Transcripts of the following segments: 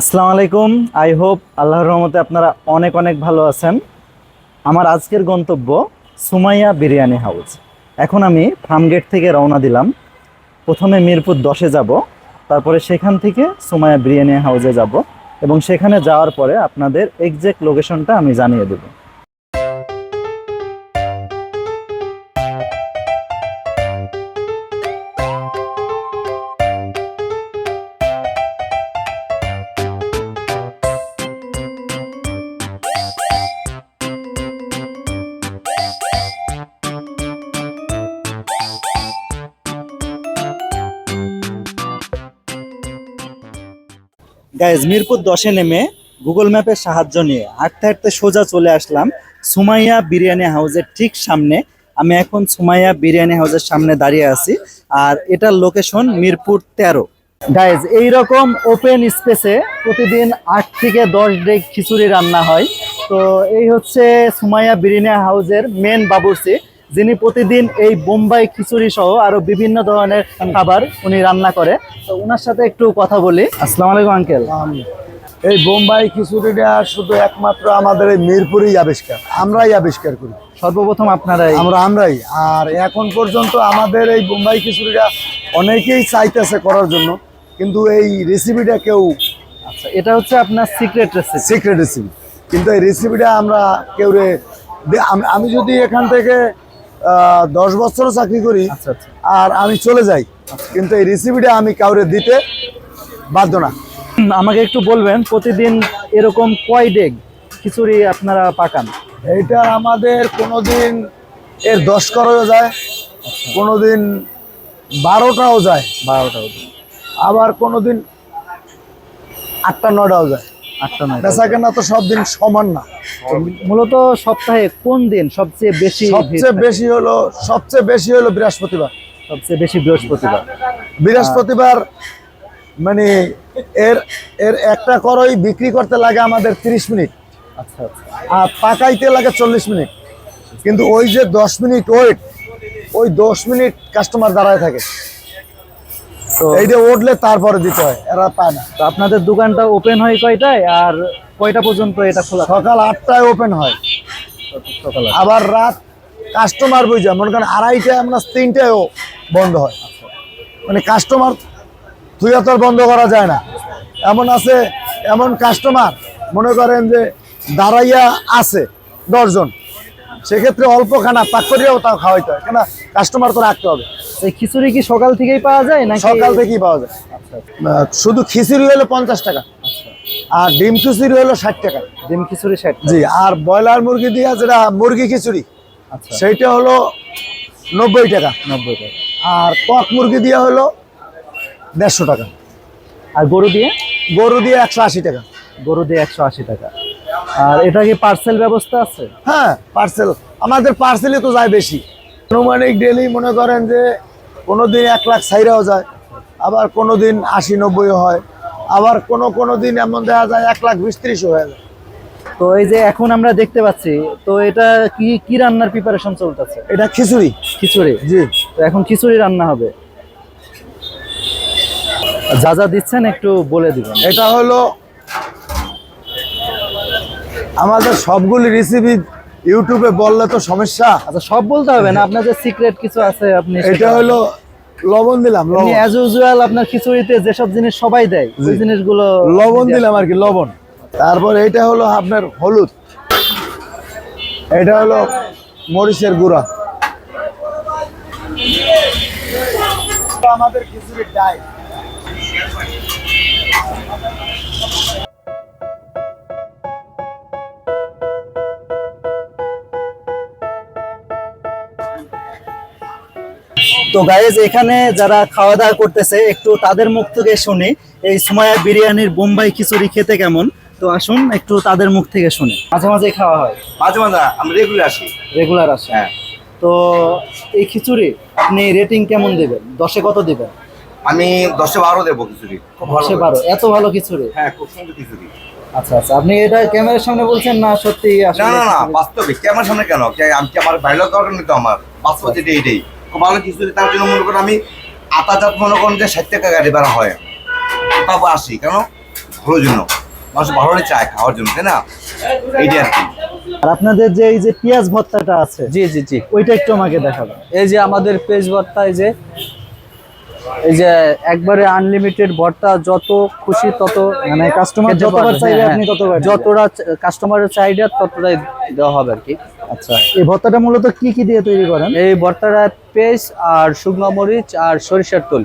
আসসালামু আলাইকুম। I hope আল্লাহর রহমতে আপনারা অনেক অনেক ভালো আছেন। আমার আজকের গন্তব্য সুমাইয়া বিরিয়ানি হাউস। এখন আমি ফার্মগেট থেকে রওনা দিলাম। প্রথমে মিরপুর দশে যাব, তারপরে সেখান থেকে সুমাইয়া বিরিয়ানি হাউসে যাব এবং সেখানে যাওয়ার পরে আপনাদের এক্সাক্ট লোকেশনটা আমি জানিয়ে দেবো। গাইজ মিরপুর দশে নেমে গুগল ম্যাপের সাহায্য নিয়ে হাঁটতে হাঁটতে সোজা চলে আসলাম সুমাইয়া বিরিয়ানি হাউসের ঠিক সামনে। আমি এখন সুমাইয়া বিরিয়ানি হাউসের সামনে দাঁড়িয়ে আছি আর এটার লোকেশন মিরপুর তেরো। গাইজ এইরকম ওপেন স্পেসে প্রতিদিন আট থেকে দশ ডেক খিচুড়ি রান্না হয়। তো এই হচ্ছে সুমাইয়া বিরিয়ানি হাউসের মেন বাবুর্চি। যিনি প্রতিদিন এই বোম্বাই খিচুড়ি সহ আরও বিভিন্ন ধরনের খাবার উনি রান্না করে। তো ওনার সাথে একটু কথা বলি। আসসালামু আলাইকুম আঙ্কেল। এই বোম্বাই খিচুড়িটা শুধু একমাত্র আমাদের এই মিরপুরেই আবিষ্কার। আমরাই আবিষ্কার করি। সর্বপ্রথম আপনারাই। আমরা আমরাই। আর এখন পর্যন্ত আমাদের এই বোম্বাই খিচুড়িটা অনেকেই চাইতেছে করার জন্য কিন্তু এই রেসিপিটা কেউ আচ্ছা এটা হচ্ছে আপনার সিক্রেট রেসিপি সিক্রেট রেসিপি কিন্তু এই রেসিপিটা আমরা কেউ রে আমি- যদি এখান থেকে দশ বছরও চাকরি করি। আচ্ছা আচ্ছা। আর আমি চলে যাই। কিন্তু এই রেসিপিটা আমি কাউরে দিতে বাধ্য না। আমাকে একটু বলবেন প্রতিদিন এরকম কয় ডেগ খিচুড়ি আপনারা পাকান? এটা আমাদের কোনোদিন এর দশ করও যায় কোনোদিন বারোটাও যায়। বারোটাও আবার কোনোদিন আটটা নটাও যায়। বেচা কেনা তো সব দিন সমান না। মূলত সপ্তাহে কোন দিন সবচেয়ে বেশি সবচেয়ে বেশি হলো সবচেয়ে বেশি হলো বৃহস্পতিবার। সবচেয়ে বেশি বৃহস্পতিবার। বৃহস্পতিবার মানে এর এর একটা করই বিক্রি করতে লাগে আমাদের তিরিশ মিনিট। আচ্ছা আচ্ছা। আর পাকাইতে লাগে চল্লিশ মিনিট। কিন্তু ওই যে দশ মিনিট ওয়েট ওই দশ মিনিট কাস্টমার দাঁড়ায় থাকে। এইটা উঠলে তারপরে দিতে হয় এরা পায় না। তো আপনাদের দোকানটা ওপেন হয় কয়টায় আর কয়টা পর্যন্ত এটা খোলা সকাল আটটায় ওপেন হয়। সকালে আবার রাত কাস্টমার বুঝা মনে করেন আড়াইটায় আমরা তিনটায়ও বন্ধ হয়। মানে কাস্টমার তুই তো বন্ধ করা যায় না। এমন আছে এমন কাস্টমার মনে করেন যে দাঁড়াইয়া আছে দশজন। সেক্ষেত্রে অল্প খানা পাক করিয়াও তাও খাওয়াইতে হয়। কেন কাস্টমার তো রাখতে হবে। এই খিচুড়ি কি সকাল থেকেই পাওয়া যায় না সকাল থেকেই পাওয়া যায়। আচ্ছা শুধু খিচুড়ি হলো পঞ্চাশ টাকা। আর ডিম খিচুড়ি হলো ষাট টাকা। ডিম খিচুড়ি ষাট জি আর ব্রয়লার মুরগি দিয়া যেটা মুরগি খিচুড়ি আচ্ছা। সেইটা হলো নব্বই টাকা। নব্বই টাকা। আর কক মুরগি দিয়ে হলো দেড়শো টাকা। আর গরু দিয়ে? গরু দিয়ে একশো আশি টাকা। গরু দিয়ে একশো আশি টাকা। আর এটা কি পার্সেল ব্যবস্থা আছে? হ্যাঁ পার্সেল আমাদের পার্সেলে তো যায় বেশি। আনুমানিক ডেলি মনে করেন যে কোনো দিন এক লাখ সাইরাও যায় আবার কোনো দিন আশি নব্বইও হয় আবার কোনো কোনো দিন এমন দেখা যায় এক লাখ বিশ ত্রিশও হয়ে যায়। তো এই যে এখন আমরা দেখতে পাচ্ছি তো এটা কি কি রান্নার প্রিপারেশন চলতেছে? এটা খিচুড়ি। খিচুড়ি? জি। তো এখন খিচুড়ি রান্না হবে। যা যা দিচ্ছেন একটু বলে দিবেন। এটা হলো আমাদের সবগুলি রেসিপি ইউটিউবে বললে তো সমস্যা। আচ্ছা সব বলতে হবে না আপনার যে সিক্রেট কিছু আছে আপনি এটা হলো লবণ দিলাম লবণ। অ্যাজ ইউজুয়াল আপনার খিচুড়িতে যেসব জিনিস সবাই দেয় ওই জিনিসগুলো লবণ দিলাম আর কি লবণ। তারপর এটা হলো আপনার হলুদ। এটা হলো মরিচের গুঁড়া। আমাদের খিচুড়ির ডাই তো গাইজ এখানে যারা খাওয়া দাওয়া করতেছে একটু তাদের মুখ থেকে শুনি এই সুমাইয়া বিরিয়ানির বোম্বাই খিচুড়ি খেতে কেমন? তো আসুন একটু তাদের মুখ থেকে শুনি। মাঝে মাঝে খাওয়া হয়। মাঝে মাঝে আমি রেগুলার আসি। রেগুলার আসি। হ্যাঁ। তো এই খিচুড়ি আপনি রেটিং কেমন দেবেন? দশে কত দেবেন? আমি দশে বারো দেবো খিচুড়ি। দশে বারো। এত ভালো খিচুড়ি? হ্যাঁ খুব সুন্দর খিচুড়ি। আচ্ছা আচ্ছা। আপনি এটা ক্যামেরার সামনে বলছেন না সত্যি না না না? বাস্তবিক আমার সামনে কেন? কে- আমি আমার বাইরের দরকার নেই তো আমার? বাস্তব যেটা এইটাই খুব ভালো খিচুড়ি তার জন্য মনে করেন আমি চাপ মনে করেন যে ষাট টাকা গাড়ি ভাড়া হয়। তারপর আসি কেন? ভালোর জন্য। মানুষ ভালোই চায় খাওয়ার জন্য তাই না? এইটাই আর কি। আর আপনাদের যে এই যে পেঁয়াজ ভর্তাটা আছে জি জি জি। ওইটা একটু আমাকে দেখাবেন। এই যে আমাদের পেজ ভর্তা এই যে এই যে একবারে আনলিমিটেড ভর্তা যত খুশি তত মানে কাস্টমার যতবার চাইবে হ্যাঁ, আপনি হ্যাঁ। ততবার যতটা কাস্টমারের চাহিদা ততটাই দেওয়া হবে আর কি। আচ্ছা। এই ভর্তাটা মূলত কি কি দিয়ে তৈরি করেন? এই ভর্তাটা পেস্ট আর শুকনো মরিচ আর সরিষার তেল।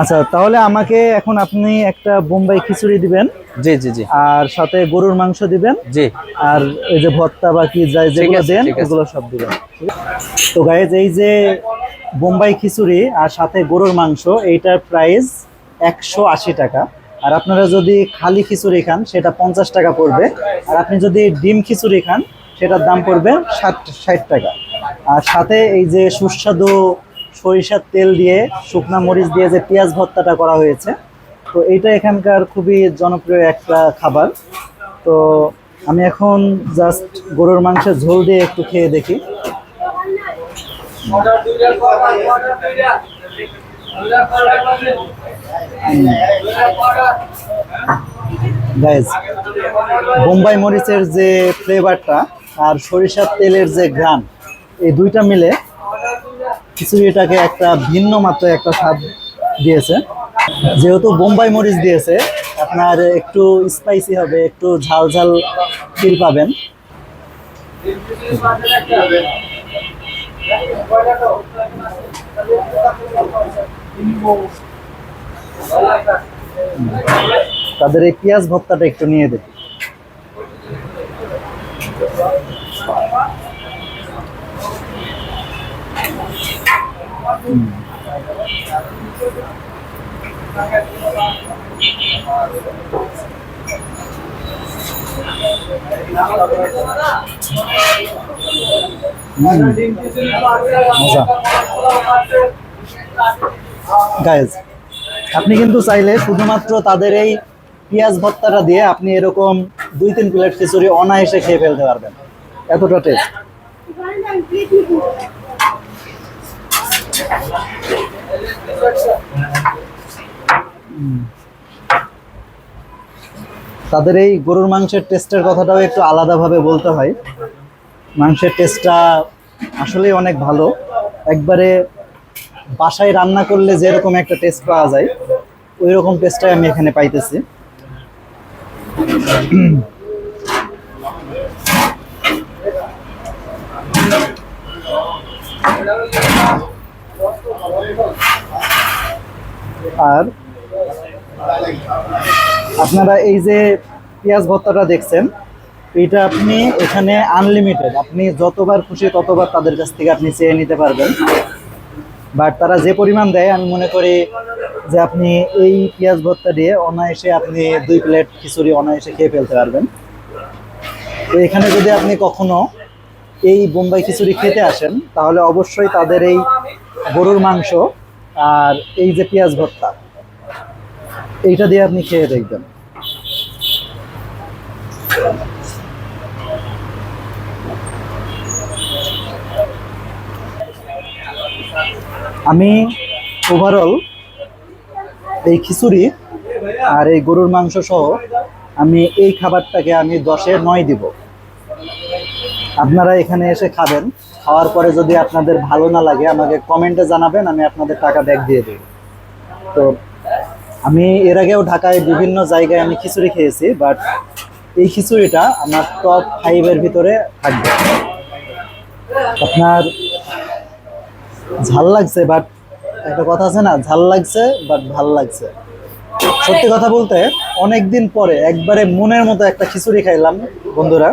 আচ্ছা তাহলে আমাকে এখন আপনি একটা বোম্বাই খিচুড়ি দিবেন। জি জি জি। আর সাথে গরুর মাংস দিবেন। জি। আর এই যে ভর্তা বা কি যাই যেগুলো দেন ওগুলো সব দিবেন। তো গাইজ এই যে বোম্বাই খিচুড়ি আর সাথে গরুর মাংস এইটার প্রাইস একশো আশি টাকা। আর আপনারা যদি খালি খিচুড়ি খান সেটা পঞ্চাশ টাকা পড়বে। আর আপনি যদি ডিম খিচুড়ি খান সেটার দাম পড়বে ষাট ষাট টাকা। আর সাথে এই যে সুস্বাদু সরিষার তেল দিয়ে শুকনা মরিচ দিয়ে যে পেঁয়াজ ভর্তাটা করা হয়েছে, তো এইটা এখানকার খুবই জনপ্রিয় একটা খাবার। তো আমি এখন জাস্ট গরুর মাংসের ঝোল দিয়ে একটু খেয়ে দেখি। বোম্বাই মরিচের যে ফ্লেভারটা আর সরিষার তেলের যে ঘ্রাণ, এই দুইটা মিলে খিচুড়িটাকে একটা ভিন্ন মাত্রায় একটা স্বাদ দিয়েছে। যেহেতু বোম্বাই মরিচ দিয়েছে, আপনার একটু স্পাইসি হবে, একটু ঝাল ঝাল ফিল পাবেন। তাদের এই পেঁয়াজ ভর্তাটা একটু নিয়ে দেখি। গাইজ, আপনি কিন্তু চাইলে শুধুমাত্র তাদের এই পেঁয়াজ ভর্তাটা দিয়ে আপনি এরকম দুই তিন প্লেট খিচুড়ি অনায়াসে খেয়ে ফেলতে পারবেন। এতটা টেস্ট তাদের এই গরুর মাংসের টেস্টের কথাটাও একটু আলাদাভাবে বলতে হয়। মাংসের টেস্টটা আসলেই অনেক ভালো। একবারে বাসায় রান্না করলে যেরকম একটা টেস্ট পাওয়া যায় ওই রকম টেস্টটাই আমি এখানে পাইতেছি। আর আপনারা এই যে পেঁয়াজ ভর্তাটা দেখছেন, এটা আপনি এখানে আনলিমিটেড আপনি যতবার খুশি ততবার তাদের কাছ থেকে আপনি চেয়ে নিতে পারবেন। বাট তারা যে পরিমাণ দেয়, আমি মনে করি যে আপনি এই পেঁয়াজ ভর্তা দিয়ে অনায়াসে আপনি দুই প্লেট খিচুড়ি অনায়াসে খেয়ে ফেলতে পারবেন। তো এখানে যদি আপনি কখনো এই বোম্বাই খিচুড়ি খেতে আসেন, তাহলে অবশ্যই তাদের এই গরুর মাংস আর এই যে পেঁয়াজ ভর্তা, এইটা দিয়ে আপনি খেয়ে দেখবেন। আমি ওভারঅল এই খিচুড়ি আর এই গরুর মাংস সহ আমি এই খাবারটাকে আমি দশে নয় দিব। আপনারা এখানে এসে খাবেন। খাওয়ার পরে যদি আপনাদের ভালো না লাগে, আমাকে কমেন্টে জানাবেন, আমি আপনাদের টাকা ব্যাক দিয়ে দেব। তো আমি এর আগেও ঢাকায় বিভিন্ন জায়গায় আমি খিচুড়ি খেয়েছি বাট এই খিচুড়িটা আমার টপ ফাইভের ভিতরে থাকবে। আপনার ঝাল লাগছে বাট একটা কথা আছে না, ঝাল লাগছে বাট ভালো লাগছে। সত্যি কথা বলতে অনেক দিন পরে একবারে মনের মতো একটা খিচুড়ি খাইলাম, বন্ধুরা।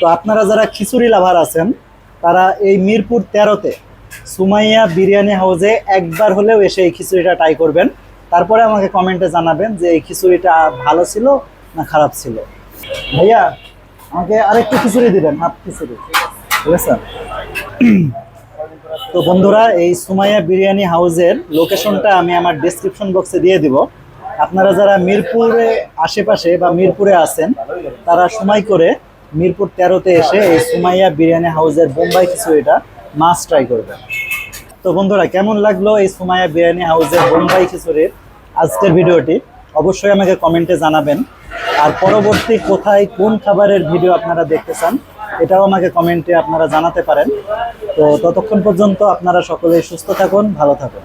তো আপনারা যারা খিচুড়ি লাভার আছেন তারা এই মিরপুর তেরোতে সুমাইয়া বিরিয়ানি হাউসে একবার হলেও এসে এই খিচুড়িটা ট্রাই করবেন। তারপরে আমাকে কমেন্টে জানাবেন যে এই খিচুড়িটা ভালো ছিল না খারাপ ছিল। ভাইয়া, আমাকে আরেকটু খিচুড়ি দিবেন, হাফ খিচুড়ি। ঠিক আছে? তো বন্ধুরা, এই সুমাইয়া বিরিয়ানি হাউসের লোকেশনটা আমি আমার ডেসক্রিপশন বক্সে দিয়ে দিব। আপনারা যারা মিরপুরে আশেপাশে বা মিরপুরে আছেন, তারা সময় করে মিরপুর তেরোতে এসে এই সুমাইয়া বিরিয়ানি হাউসের বোম্বাই খিচুড়িটা মাছ ট্রাই করবেন। তো বন্ধুরা, কেমন লাগল এই সুমাইয়া বিরিয়ানি হাউসের বোম্বাই খিচুড়ির আজকের ভিডিওটি? অবশ্যই আমাকে কমেন্টে জানাবেন। আর পরবর্তী কোথায় কোন খাবারের ভিডিও আপনারা দেখতে চান, এটাও আমাকে কমেন্টে আপনারা জানাতে পারেন। তো ততক্ষণ পর্যন্ত আপনারা সকলেই সুস্থ থাকুন, ভালো থাকুন।